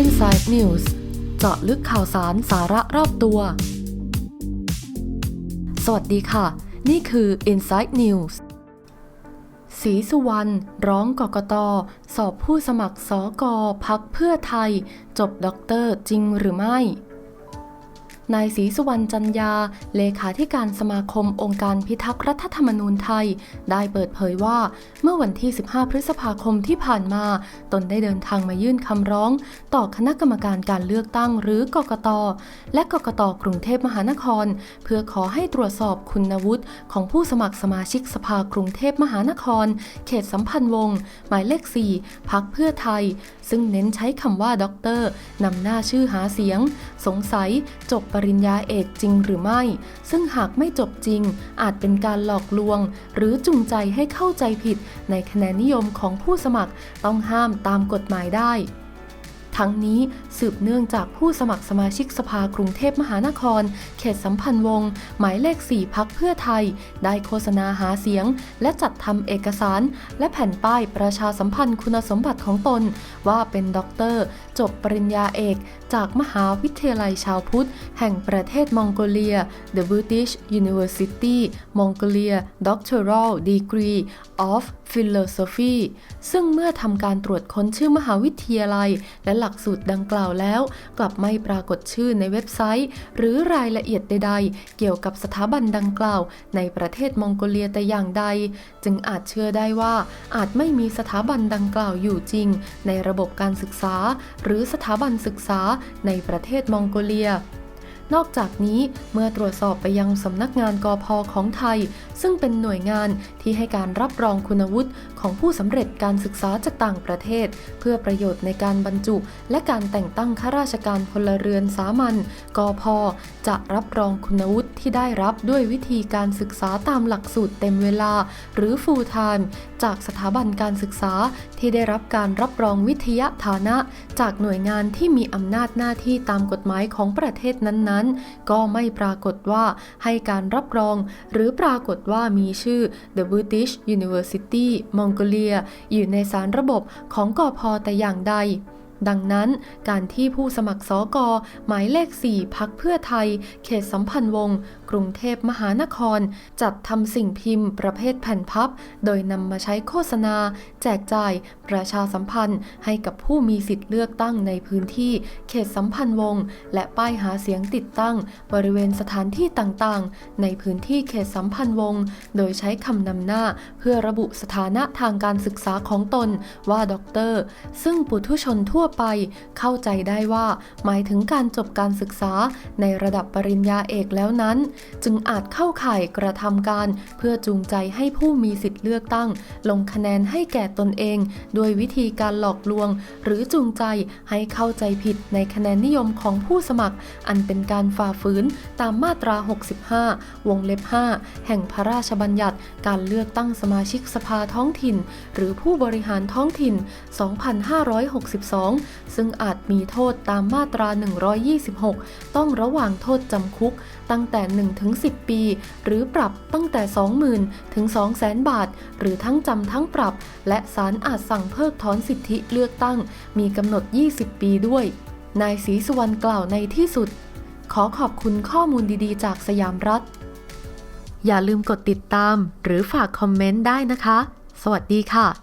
Inside News เจาะลึกข่าวสารสาระรอบตัว สวัสดีค่ะ นี่คือ Inside News ศรีสุวรรณร้องกกต สอบผู้สมัครสอกอพักเพื่อไทย จบด็อกเตอร์จริงหรือไม่ นายศรีสุวรรณจันยา เลขาธิการสมาคมองค์การพิทักษ์รัฐธรรมนูญไทย ได้เปิดเผยว่า เมื่อวันที่ 15 พฤษภาคมที่ผ่านมา ตนได้เดินทางมายื่นคำร้อง ต่อคณะกรรมการการเลือกตั้งหรือกกต และกกตกรุงเทพมหานคร เพื่อขอให้ตรวจสอบคุณวุฒิของผู้สมัครสมาชิกสภากรุงเทพมหานคร เขตสัมพันธ์วงศ์หมายเลข 4 พักเพื่อไทย ซึ่งเน้นใช้คำว่าด็อกเตอร์นำหน้าชื่อหาเสียง สงสัย จบปริญญาเอกจริงหรือไม่ ซึ่งหากไม่จบจริง อาจเป็นการหลอกลวง หรือจูงใจให้เข้าใจผิด ในคะแนนนิยมของผู้สมัครต้องห้ามตามกฎหมายได้ ทั้งนี้สืบเนื่องจากผู้สมัครสมาชิกสภากรุงเทพมหานคร เขตสัมพันธ์วงศ์หมายเลข 4 พักเพื่อไทย ได้โฆษณาหาเสียง และจัดทำเอกสาร และแผ่นป้ายประชาสัมพันธ์คุณสมบัติของตน ว่าเป็นด็อกเตอร์ จบปริญญาเอก จากมหาวิทยาลัยชาวพุทธ แห่งประเทศมองโกเลีย The British University Mongolia Doctoral Degree of Philosophy ซึ่งเมื่อทำการตรวจค้นชื่อมหาวิทยาลัยและหลักสูตรดังกล่าวแล้ว กลับไม่ปรากฏชื่อในเว็บไซต์ หรือรายละเอียดใด ๆ เกี่ยวกับสถาบันดังกล่าว ในประเทศมองโกเลียแต่อย่างใด จึงอาจเชื่อได้ว่าอาจไม่มีสถาบันดังกล่าวอยู่จริง ในระบบการศึกษา หรือสถาบันศึกษาในประเทศมองโกเลียนอกจากนี้เมื่อตรวจสอบไปยังสำนักงานกอพอของไทย ซึ่งเป็นหน่วยงานที่ให้การรับรองคุณวุฒิของผู้สำเร็จการศึกษาจากต่างประเทศ เพื่อประโยชน์ในการบรรจุ และการแต่งตั้งข้าราชการพลเรือนสามัญกอพอจะรับรองคุณวุฒิที่ได้รับด้วยวิธีการศึกษาตามหลักสูตรเต็มเวลา หรือ full time จากสถาบันการศึกษาที่ได้รับการรับรองวิทยาฐานะ จากหน่วยงานที่มีอำนาจหน้าที่ตามกฎหมายของประเทศนั้นๆ ก็ไม่ปรากฏว่าให้การรับรอง หรือปรากฏว่าว่ามีชื่อ The British University Mongolia อยู่ในสารระบบของกอพอแต่อย่างใด ดังนั้นการที่ผู้สมัครสอกอหมายเลข 4 พักเพื่อไทย เขตสัมพันธ์วงศ์กรุงเทพมหานคร จัดทำสิ่งพิมพ์ประเภทแผ่นพับ โดยนำมาใช้โฆษณา แจกจ่ายประชาสัมพันธ์ให้กับผู้มีสิทธิ์เลือกตั้งในพื้นที่ เขตสัมพันธ์วงศ์และป้ายหาเสียงติดตั้ง บริเวณสถานที่ต่างๆ ในพื้นที่เขตสัมพันธ์วงศ์โดยใช้คำนำหน้า เพื่อระบุสถานะทางการศึกษาของตนว่าด็อกเตอร์ ซึ่งปุถุชนทั่วไปเข้าใจได้ว่า หมายถึงการจบการศึกษาในระดับปริญญาเอกแล้วนั้น จึงอาจเข้าข่ายกระทำการเพื่อจูงใจให้ผู้มีสิทธิ์เลือกตั้ง ลงคะแนนให้แก่ตนเองโดยวิธีการหลอกลวง หรือจูงใจให้เข้าใจผิดในคะแนนนิยมของผู้สมัคร อันเป็นการฝ่าฝืนตามมาตรา 65 วงเล็บ 5 แห่งพระราชบัญญัติการเลือกตั้งสมาชิกสภาท้องถิ่น หรือผู้บริหารท้องถิ่น 2562ซึ่งอาจมีโทษตามมาตรา 126 ต้องระหว่างโทษจำคุก ตั้งแต่ 1-10 ปี หรือปรับตั้งแต่ 20,000 ถึง 200,000 บาท หรือทั้งจำทั้งปรับ และศาลอาจสั่งเพิกถอนสิทธิเลือกตั้ง มีกำหนด 20 ปีด้วย นายศรีสุวรรณกล่าวในที่สุด ขอขอบคุณข้อมูลดีๆ จากสยามรัฐ อย่าลืมกดติดตาม หรือฝากคอมเมนต์ได้นะคะ สวัสดีค่ะ